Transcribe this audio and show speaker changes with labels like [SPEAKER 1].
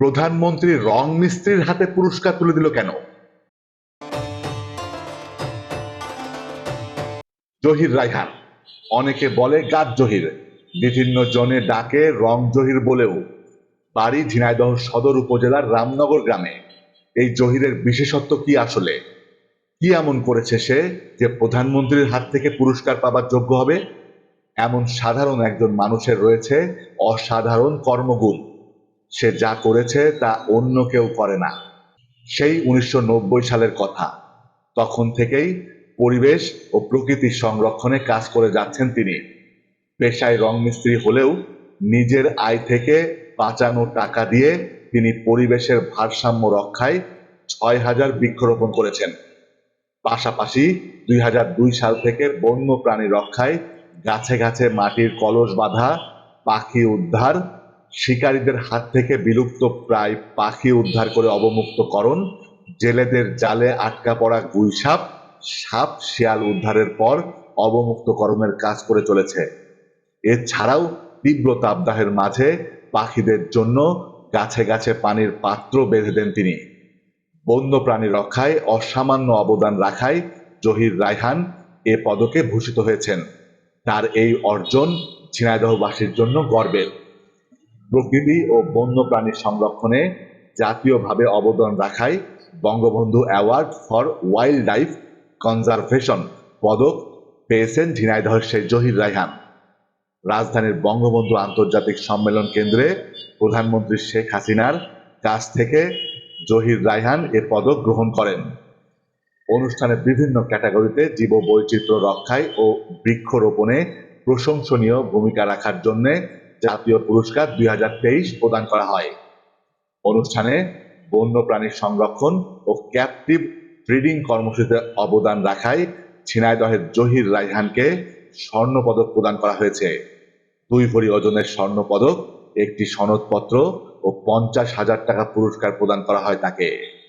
[SPEAKER 1] প্রধানমন্ত্রী রং মিস্ত্রির হাতে পুরস্কার তুলে দিল কেন? জহির রায়হান। অনেকে বলে গাছ জহির। বিভিন্ন জনে ডাকে রং জহির বলেও। বাড়ি ঝিনাইদহ সদর উপজেলার রামনগর গ্রামে। এই জহিরের বিশেষত্ব কি আসলে? কি এমন করেছে সে যে প্রধানমন্ত্রীর হাত থেকে পুরস্কার পাবার যোগ্য হবে? এমন সাধারণ একজন মানুষের রয়েছে অসাধারণ কর্মগুণ। সে যা করেছে তা অন্য কেউ করে না। সেই উনিশশো নব্বই সালের কথা। তখন থেকেই পরিবেশ ও প্রকৃতির সংরক্ষণে কাজ করে যাচ্ছেন তিনি। পেশায় রং মিস্ত্রি হলেও নিজের আয় থেকে বাঁচানো টাকা দিয়ে তিনি পরিবেশের ভারসাম্য রক্ষায় ছয় হাজার বৃক্ষরোপণ করেছেন। পাশাপাশি দুই দুই সাল থেকে বন্য প্রাণী রক্ষায় গাছে গাছে মাটির কলস বাঁধা, পাখি উদ্ধার শিকারীদের হাত থেকে বিলুপ্ত প্রায় পাখি উদ্ধার করে অবমুক্তকরণ, জেলেদের জালে আটকা পড়া গুইসাপ সাপ শিয়াল উদ্ধারের পর অবমুক্তকরণের কাজ করে চলেছে। এছাড়াও তীব্র তাপদাহের মাঝে পাখিদের জন্য গাছে গাছে পানির পাত্র বেঁধে দেন তিনি। বন্যপ্রাণী রক্ষায় অসামান্য অবদান রাখায় জহির রায়হান এ পদকে ভূষিত হয়েছেন। তার এই অর্জন ঝিনাইদহবাসীর জন্য গর্বের। প্রকৃতি ও বন্যপ্রাণী সংরক্ষণে জাতীয়ভাবে অবদান রাখায় Bangabandhu award for wildlife conservation পদক পেয়েছেন ঝিনাইদহের শেখ জহির রায়হান। রাজধানীর বঙ্গবন্ধু আন্তর্জাতিক সম্মেলন কেন্দ্রে প্রধানমন্ত্রী শেখ হাসিনার কাছ থেকে জহির রায়হান এ পদক গ্রহণ করেন। অনুষ্ঠানে বিভিন্ন ক্যাটাগরিতে জীব বৈচিত্র্য রক্ষায় ও বৃক্ষরোপণে প্রশংসনীয় ভূমিকা রাখার জন্য জাতীয় পুরস্কার দুই প্রদান করা হয়। অনুষ্ঠানে বন্যপ্রাণীর সংরক্ষণ ও ক্যাপটিভ ব্রিডিং কর্মসূচিতে অবদান রাখায় ঝিনাইদহের জহির রায়হানকে স্বর্ণপদক প্রদান করা হয়েছে। দুই ভরি ওজনের স্বর্ণপদক, একটি সনদপত্র ও পঞ্চাশ হাজার টাকা পুরস্কার প্রদান করা হয় তাকে।